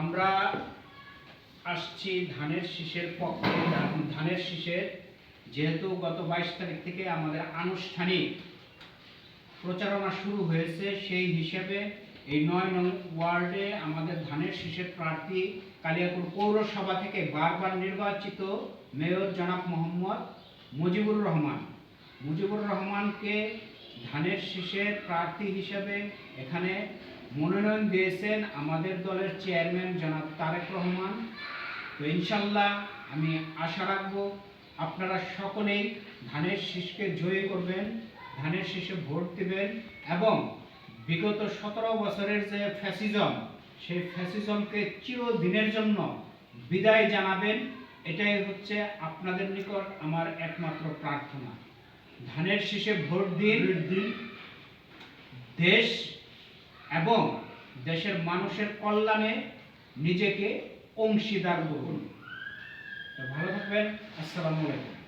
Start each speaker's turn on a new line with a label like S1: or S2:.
S1: আমরা আসছি ধানের শীষের পক্ষে। ধানের শীষের যেহেতু গত বাইশ তারিখ থেকে আমাদের আনুষ্ঠানিক প্রচারণা শুরু হয়েছে, সেই হিসেবে এই নয় নং ওয়ার্ডে আমাদের ধানের শীষের প্রার্থী কালিয়াপুর পৌরসভা থেকে বারবার নির্বাচিত মেয়র জনাব মোহাম্মদ মুজিবুর রহমান। মুজিবুর রহমানকে ধানের শীষের প্রার্থী হিসেবে এখানে মনোনয়ন দিয়েছেন আমাদের দলের চেয়ারম্যান জনাব তারেক রহমান। তো ইনশাল্লাহ আমি আশা রাখব আপনারা সকলেই ধানের শীষকে জয়ী করবেন, ধানের শীষে ভোট দিবেন এবং বিগত সতেরো বছরের যে ফ্যাসিজম, সেই ফ্যাসিজমকে চিরদিনের জন্য বিদায় জানাবেন। এটাই হচ্ছে আপনাদের নিকট আমার একমাত্র প্রার্থনা। ধানের শীষে ভোট দিন দেশ এবং দেশের মানুষের কল্যাণে নিজেকে অংশীদার করুন। তো ভালো থাকবেন। আসসালামু আলাইকুম।